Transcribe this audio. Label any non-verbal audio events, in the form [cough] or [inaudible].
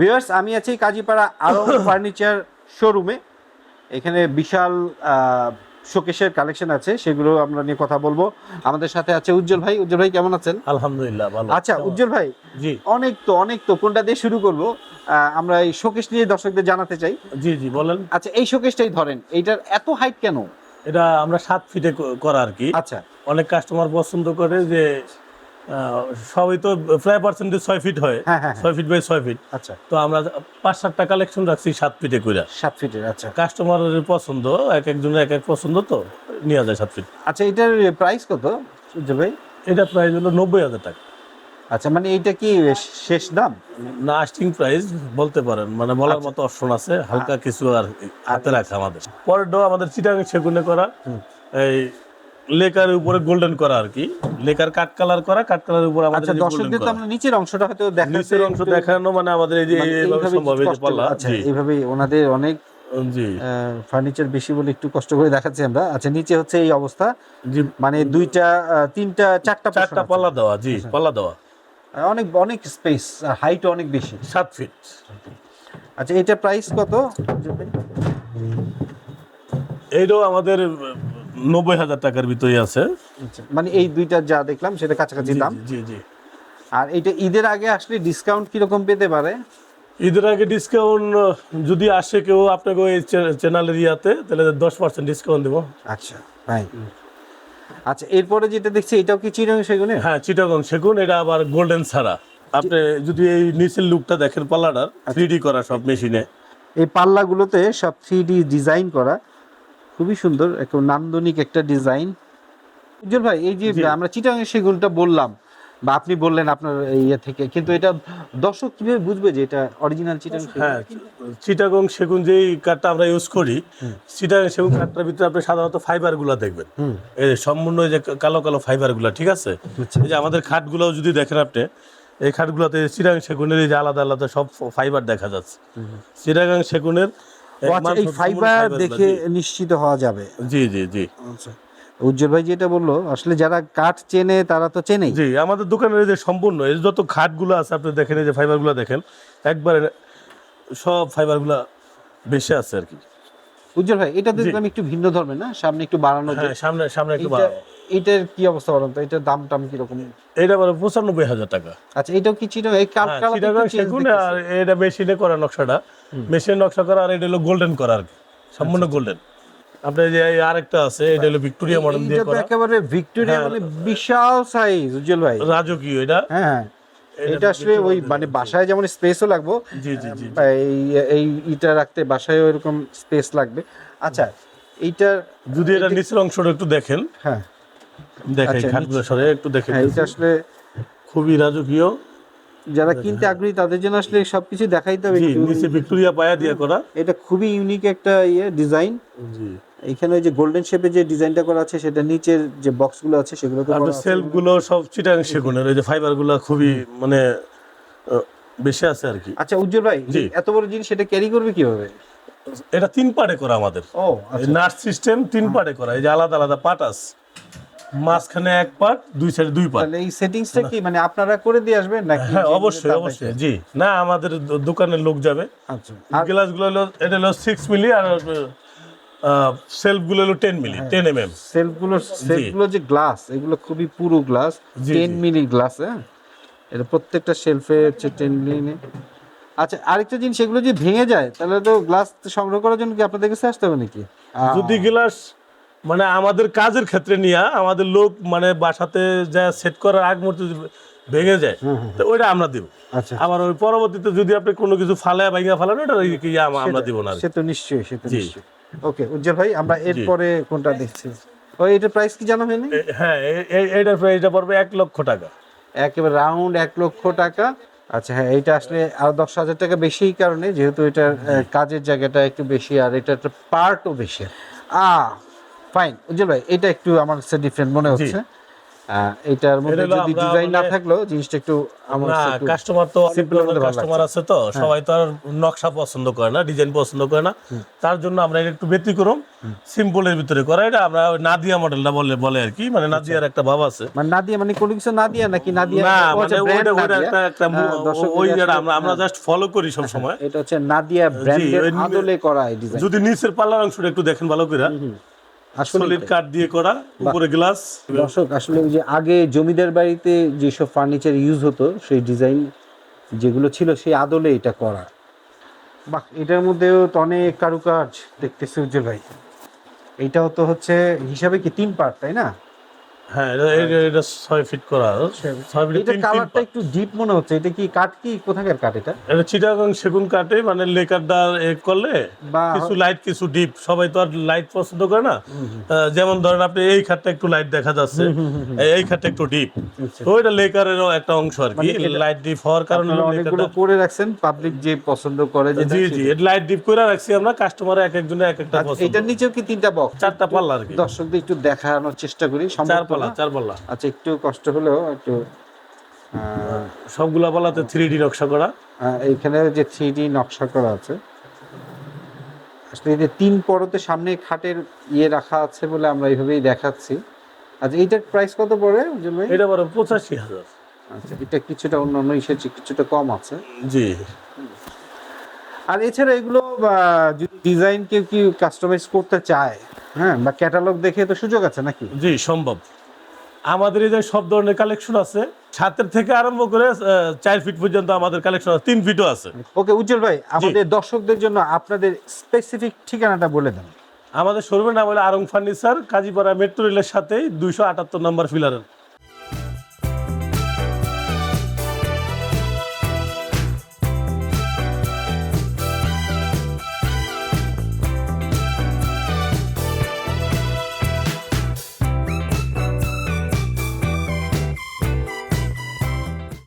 Viewers আমি আছি Kazipara Aarong [coughs] furniture শোরুমে। এখানে বিশাল শোকেশের কালেকশন আছে সেগুলো আমরা নিয়ে কথা বলব। আমাদের সাথে আছে উজ্জ্বল ভাই। উজ্জ্বল ভাই কেমন আছেন? আলহামদুলিল্লাহ ভালো। আচ্ছা উজ্জ্বল ভাই জি। অনেক তো অনেক তো কোনটা দিয়ে শুরু করব? আমরা এই শোকেশ নিয়ে দর্শকদের জানাতে চাই। জি জি বলেন। আচ্ছা এই শোকেশটাই ধরেন এইটার এত হাইট কেন? এটা আমরা সাত ফিটে করা আর কি। আচ্ছা। অনেক কাস্টমার পছন্দ করে যে সবই তো প্রায় পার্সেন্টেজ ছয় ফিট হয়। হ্যাঁ হ্যাঁ হ্যাঁ। ছয় ফিট বাই ছয় ফিট আচ্ছা। তো আমরা পাঁচ সাতটা কালেকশন রাখছি সাত ফিটে করে সাত ফিটের আচ্ছা। কাস্টমারের পছন্দ এক একজনের এক এক পছন্দ তো নেওয়া যায় সাত ফিট আচ্ছা এটার প্রাইস কত উজ্জ্বল ভাই? এটা প্রাইস হলো নব্বই হাজার টাকা। আচ্ছা মানে এইটা কি শেষ দাম? না আস্টিং প্রাইস বলতে পারেন। মানে বলার আচ্ছা। মতো অপশন আছে হালকা কিছু আর হাতে রাখা আমাদের। পরের ডো আমাদের চিটাং সেগুনে করা। এই লেকার উপরে গোল্ডেন করা আর কি। লেকার কাট কালার করা কাট কালার উপরে আমাদের আচ্ছা দর্শকদের তো আমরা নিচের অংশটা হয়তো দেখাতে নিচের অংশ দেখানো মানে আমাদের এই যে মানে এইভাবে সম্ভব এই যে পাল্লা। আচ্ছা এইভাবে ওনাদের অনেক জি। ফার্নিচার বেশি বলে একটু কষ্ট করে দেখাচ্ছি আমরা। আচ্ছা নিচে হচ্ছে এই অবস্থা। মানে দুইটা তিনটা চারটা চারটা পাল্লা দেওয়া জি পাল্লা দেওয়া। অনেক অনেক স্পেস হাইট অনেক বেশি। সাত ফিট আচ্ছা এটা প্রাইস কত? এইটাও আমাদের নব্বই হাজার টাকার ভিতরে আছে। আচ্ছা, মানে এই দুইটা যা দেখলাম সেটা কাছাকাছি দাম? জি জি আর এটা ঈদের আগে আসলে ডিসকাউন্ট কীরকম পেতে পারে? ঈদের আগে ডিসকাউন্ট যদি আসে কেউ আপনাকে ওই চ্যানেলের ইয়াতে তাহলে দশ পার্সেন্ট ডিসকাউন্ট দেবো। আচ্ছা ফাইন আচ্ছা এরপরে যেটা দেখছি এটাও কি চিরং সেগুনে হ্যাঁ চিটাগং সেগুন এটা আবার গোল্ডেন ছাড়া। আপনি যদি এই নিচের লুকটা দেখেন পাল্লাটার থ্রি করা সব মেশিনে এই পাল্লাগুলোতে সব থ্রি ডিজাইন করা। খুবই সুন্দর একটা নান্দনিক একটা ডিজাইন উজ্জ্বল ভাই এই যে। আমরা চিটাং সেগুনটা বললাম বা আপনি বললেন আপনার ইয়ে থেকে কিন্তু এটা দর্শক কীভাবে বুঝবে যে এটা অরিজিনাল চিটাং? হ্যাঁ চিটাগং সেগুন যেই কাঠটা আমরা ইউজ করি চিটাং সেগুন কাঠটার ভিতরে আপনি সাধারণত ফাইবারগুলা দেখবেন। এই যে সম্পূর্ণ যে কালো কালো ফাইবারগুলা ঠিক আছে? এই যে আমাদের খাটগুলো যদি দেখেন আপনি এই খাটগুলোতে চিটাগং সেগুনের এই যে আলাদা আলাদা সব ফাইবার দেখা যাচ্ছে। চিটাগং সেগুনের আচ্ছা, এই ফাইবার দেখে নিশ্চিত হওয়া যাবে। জি জি জি। আচ্ছা। উজ্জ্বল ভাই যেটা বলল আসলে যারা কাঠ চেনে তারা তো চেনেই। জি আমাদের দোকানের যে সম্পূর্ণ এই যত খাটগুলো আছে আপনি দেখেন এই যে ফাইবারগুলো দেখেন একবারে সব ফাইবারগুলো বেশি আছে আর কি। উজ্জ্বল ভাই এটা দেখলাম একটু ভিন্ন ধর্মের না? সামনে একটু বাড়ানো হ্যাঁ সামনে সামনে একটু বাড়াবো। এটার কি অবস্থা বলেন তো? এটার দাম টাম কীরকম? এটা মানে পঁচানব্বই হাজার টাকা। আচ্ছা এটাও কি চিনো এই হ্যাঁ, কালার চিটাগাং সেগুন আর এটা মেশিনে করা নকশাটা। মেশিনে নকশা করা আর এটা হলো গোল্ডেন করা আর কি। সম্পূর্ণ আচ্ছা, গোল্ডেন আপনি যে আরেকটা আছে এটা হলো ভিক্টোরিয়া মডেল দিয়ে করা। একেবারে ভিক্টোরিয়া। মানে বিশাল সাইজ উজ্জ্বল ভাই। রাজকীয় এটা। হ্যাঁ। এটা আসলে ওই মানে বাসায় যেমন স্পেসও লাগবে জি জি জি এই এই ইটা রাখতে বাসায় এরকম স্পেস লাগবে। আচ্ছা এইটা যদি এটা নিচের অংশটা একটু দেখেন। হ্যাঁ। দেখেন আচ্ছা, খাটগুলো সরে একটু দেখেন হ্যাঁ এটা আসলে খুবই রাজকীয়। যারা কিনতে আগ্রহী তাদের জন্য আসলে সবকিছু দেখাইতে হবে নিচে ভিক্টোরিয়া পায়া দিয়ে করা। এটা খুবই ইউনিক একটা ইয়ে ডিজাইন জি। এখানে ওই যে গোল্ডেন শেপে যে ডিজাইনটা করা আছে সেটা নিচের যে বক্সগুলো আছে সেগুলো তো আপনার সেলফগুলো সব চিটাং সেগুনের ওই যে ফাইবারগুলো খুবই মানে বেশি আছে আর কি। আচ্ছা উজ্জ্বল ভাই। এত বড় জিনিস সেটা ক্যারি করবে কীভাবে? এটা তিন পার্টে করা আমাদের। ও আচ্ছা। নার্স সিস্টেম তিন পার্টে করা এই যে আলাদা আলাদা পার্ট আছে। মাঝখানে এক পার্ট দুই সাইডে দুই পার্ট এই সেটিংসটা কি মানে আপনারা করে দিয়ে আসবেন নাকি হ্যাঁ অবশ্যই অবশ্যই জি। না আমাদের দোকানের লোক যাবে। আচ্ছা আর গ্লাসগুলো হলো এটা হলো সিক্স মিলি আর সেলফগুলো হলো ten milli. Ten M M সেলফগুলো সেলফগুলো যে গ্লাস এগুলো খুবই পুরো গ্লাস টেন মিলি গ্লাস হ্যাঁ? এটা প্রত্যেকটা শেলফে হচ্ছে টেন মিলি আচ্ছা আরেকটা জিনিস এগুলো যদি ভেঙে যায় তাহলে তো গ্লাস সংগ্রহ করার জন্য কি আপনাদের কাছে আসতে হবে নাকি? যদি গ্লাস মানে আমাদের কাজের ক্ষেত্রে নিয়ে আমাদের লোক মানে বাসাতে যা সেট করার আগ মুহূর্তে ভেঙে যায় তো ওইটা আমরা দিব। আচ্ছা। আবার ওই পরবর্তীতে যদি আপনি কোনো কিছু ফালায় ভাঙা ফালান ওটা আমরা দিব না সে তো নিশ্চয়ই সে তো নিশ্চয়ই। ওকে উজ্জ্বল ভাই আমরা এরপরে কোনটা দেখছি? ওই এটার প্রাইস কি জানা হয়নি? হ্যাঁ এ- এ- এইটার প্রাইসটা পড়বে এক লক্ষ টাকা। একেবারে রাউন্ড এক লক্ষ টাকা। আচ্ছা হ্যাঁ এইটা আসলে আরও দশ হাজার টাকা বেশি কারণে যেহেতু এটার আহ, কাজের জায়গাটা একটু বেশি আর এটা একটা পার্টও বেশি। আ ফাইন উজ্জ্বল ভাই এটা একটু আমার কাছে ডিফারেন্ট মনে হচ্ছে। এটার মধ্যে যদি ডিজাইন না মানে- থাকলেও জিনিসটা একটু আমার না কাস্টমার তো কাস্টমার আছে তো সবাই তো আর নকশা পছন্দ করে না ডিজাইন পছন্দ করে না। তার জন্য আমরা এটা একটু ব্যতিক্রম সিম্পলের ভিতরে করা। এটা আমরা নাদিয়া মডেলটা বলে বলে আর কি মানে নাদিয়ার একটা ভাব আছে। মানে নাদিয়া মানে কোনো কিছু নাদিয়া নাকি নাদিয়া না মানে ওইটা ওইটা একটা একটা দর্শক ওই যেটা আমরা আমরা জাস্ট ফলো করি সব সময় এটা হচ্ছে নাদিয়া ব্র্যান্ডের আদলে করা এই ডিজাইন যদি নিচের পাল্লার অংশটা একটু দেখেন ভালো করে সলিড কাঠ দিয়ে করা উপরে গ্লাস দর্শক আসলে ওই যে আগে জমিদার বাড়িতে যেসব ফার্নিচার ইউজ হতো সেই ডিজাইন যেগুলো ছিল সেই আদলে এটা করা। বাহ এটার মধ্যেও তো অনেক কারুকাজ দেখতেছি উজ্জ্বল ভাই। এইটাও তো হচ্ছে হিসাবে কি তিন পার্ট তাই না? হ্যাঁ এটা এটা- এটা ছয় ফিট করা ছয় ফিট এটা কালারটা একটু ডিপ মনে হচ্ছে। এটা কি কাঠ কি? কোথাকার কাঠ এটা? এটা চিটাগাং সেগুন কাটে মানে লেকারটা এ করলে কিছু লাইট কিছু ডিপ সবাই তো আর লাইট পছন্দ করে না। যেমন ধরেন আপনি এই খাটটা একটু লাইট দেখা যাচ্ছে এই- খাটটা একটু ডিপ আচ্ছা। ওইটা লেকারেরও একটা অংশ আর কি। লাইট ডিপ হওয়ার কারণে অনেকগুলো করে রাখছেন পাবলিক যে পছন্দ করে যে জি জি লাইট ডিপ করে রাখছি আমরা কাস্টমার এক একজনের এক একটা পছন্দ এটার নিচেও কি তিনটা বক্স চারটা পাল্লা আর কি। দর্শকদের একটু দেখানোর চেষ্টা করি সম্ভব চার পাল্লা আচ্ছা একটু কষ্ট হলেও একটু সবগুলা থ্রি ডি নকশা করা। এইখানে যে থ্রি ডি নকশা করা আছে আসলে এই যে তিন পরতে সামনে খাটের ইয়ে রাখা আছে বলে আমরা এইভাবেই দেখাচ্ছি। আচ্ছা এইটার প্রাইস কত পড়ে এটা বড় পঁচাশি হাজার। আচ্ছা এটা কিছুটা অন্যান্য চেয়ে কিছুটা কম আছে। জি। আর এছাড়া এগুলো যদি ডিজাইন কেউ কি কাস্টমাইজ করতে চায় হ্যাঁ বা ক্যাটালগ দেখে তো সুযোগ আছে নাকি? জি সম্ভব। আমাদের এই যে সব ধরনের কালেকশন আছে সাতের থেকে আরম্ভ করে চার ফিট পর্যন্ত আমাদের কালেকশন আছে তিন ফিটও আছে। ওকে উজ্জ্বল ভাই আমাদের দর্শকদের জন্য আপনাদের স্পেসিফিক ঠিকানাটা বলে দেন। আমাদের শোরুমের নাম হলো আরং ফার্নিচার কাজীপাড়া মেট্রো রেলের সাথে দুইশো আটাত্তর নম্বর ফিলারের